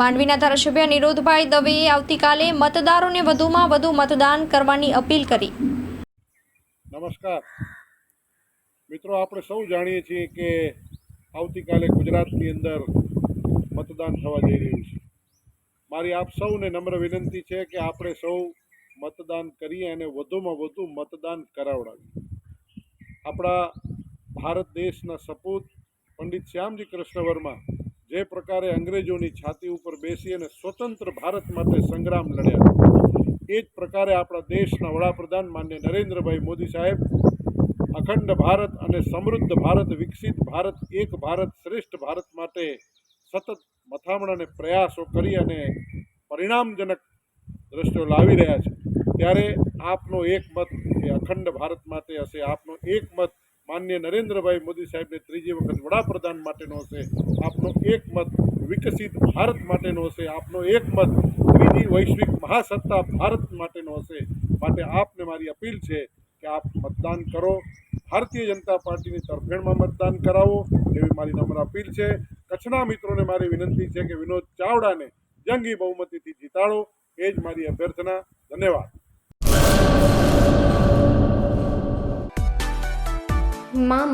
માંડવીના ધારાસભ્ય નિરોધભાઈ દવેએ આવતીકાલે મતદારોને વધુમાં વધુ મતદાન કરવાની અપીલ કરી. નમસ્કાર. મિત્રો, આપણે સૌ જાણીએ છીએ કે આવતીકાલે ગુજરાતની અંદર મતદાન થવા જઈ રહ્યું છે. મારી આપ સૌને નમ્ર વિનંતી છે કે આપણે સૌ મતદાન કરીએ અને વધુમાં વધુ મતદાન કરાવડાવીએ. આપણા ભારત દેશના સપૂત પંડિત શ્યામજી કૃષ્ણ વર્મા જે પ્રકારે અંગ્રેજોની છાતી ઉપર બેસી અને સ્વતંત્ર ભારત માટે સંગ્રામ લડ્યા. એ જ પ્રકારે આપણા દેશના વડાપ્રધાન માન્ય નરેન્દ્રભાઈ મોદી સાહેબ અખંડ ભારત અને સમૃદ્ધ ભારત, વિકસિત ભારત, એક ભારત, શ્રેષ્ઠ ભારત માટે સતત મથામણ અને પ્રયાસો કરી અને પરિણામજનક દ્રશ્યો લાવી રહ્યા છે. ત્યારે આપનો એક મત એ અખંડ ભારત માટે હશે, આપનો એક મત માન્ય નરેન્દ્રભાઈ મોદી સાહેબને ત્રીજી વખત વડાપ્રધાન માટેનો હશે આપનો એક મત વિકસિત ભારત માટેનો હશે આપનો એક મત ત્રીજી વૈશ્વિક મહાસત્તા ભારત માટેનો હશે માટે આપને મારી અપીલ છે કે આપ મતદાન કરો. ભારતીય જનતા પાર્ટીની તરફેણમાં મતદાન કરાવો એવી મારી નમ્ર અપીલ છે. કચ્છના મિત્રોને મારી વિનંતી છે કે વિનોદ ચાવડાને જંગી બહુમતીથી જીતાડો. એ જ મારી અભ્યર્થના. ધન્યવાદ.